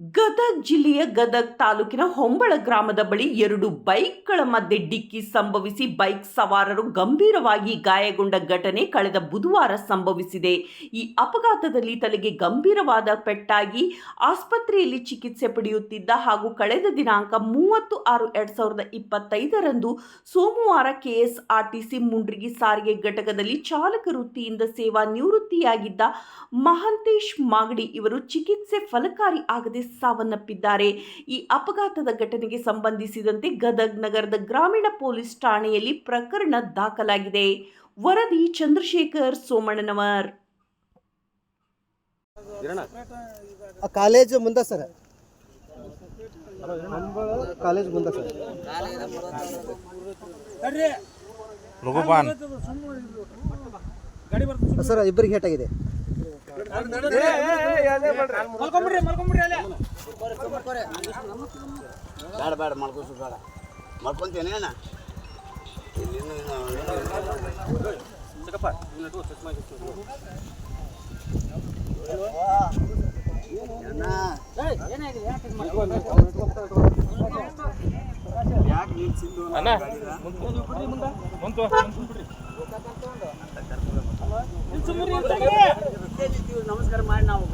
ಗದಗ್ ಜಿಲ್ಲೆಯ ಗದಗ್ ತಾಲೂಕಿನ ಹೊಂಬಳ ಗ್ರಾಮದ ಬಳಿ ಎರಡು ಬೈಕ್ಗಳ ಮಧ್ಯೆ ಡಿಕ್ಕಿ ಸಂಭವಿಸಿ ಬೈಕ್ ಸವಾರರು ಗಂಭೀರವಾಗಿ ಗಾಯಗೊಂಡ ಘಟನೆ ಕಳೆದ ಬುಧವಾರ ಸಂಭವಿಸಿದೆ. ಈ ಅಪಘಾತದಲ್ಲಿ ತಲೆಗೆ ಗಂಭೀರವಾದ ಪೆಟ್ಟಾಗಿ ಆಸ್ಪತ್ರೆಯಲ್ಲಿ ಚಿಕಿತ್ಸೆ ಪಡೆಯುತ್ತಿದ್ದ ಹಾಗೂ ಕಳೆದ ದಿನಾಂಕ ಮೂವತ್ತು ಆರು ಎರಡ್ ಸಾವಿರದ ಇಪ್ಪತ್ತೈದರಂದು ಸೋಮವಾರ ಕೆಎಸ್ಆರ್ಟಿಸಿ ಮುಂಡ್ರಿಗಿ ಸಾರಿಗೆ ಘಟಕದಲ್ಲಿ ಚಾಲಕ ವೃತ್ತಿಯಿಂದ ಸೇವಾ ನಿವೃತ್ತಿಯಾಗಿದ್ದ ಮಹಂತೇಶ್ ಮಾಗಡಿ ಇವರು ಚಿಕಿತ್ಸೆ ಫಲಕಾರಿ ಆಗದೆ ಸಾವನ್ನಪ್ಪಿದ್ದಾರೆ ಈ ಅಪಘಾತದ ಘಟನೆಗೆ ಸಂಬಂಧಿಸಿದಂತೆ ಗದಗ್ ನಗರದ ಗ್ರಾಮೀಣ ಪೊಲೀಸ್ ಠಾಣೆಯಲ್ಲಿ ಪ್ರಕರಣ ದಾಖಲಾಗಿದೆ. ವರದಿ ಚಂದ್ರಶೇಖರ್ ಸೋಮಣ್ಣನವರ್. ಆ ಕಾಲೇಜ್ ಮುಂದೆ ಸರ್? ಕಾಲೇಜ್ ಮುಂದೆ ಸರ್ ಸರ್ ಇಬ್ಬರಿಗೆ ಹೇಟ್ ಆಗಿದೆ ಬೇಡ ಬೇಡ ಮಲ್ಕೋಸು ಬೇಡ ಮಲ್ಕೊಂತೇನೆ ಅಣ್ಣ ಇಲ್ಲಿ ಮುಂದೆ ಇನ್ನೂ- ચક્કર મારી નાખો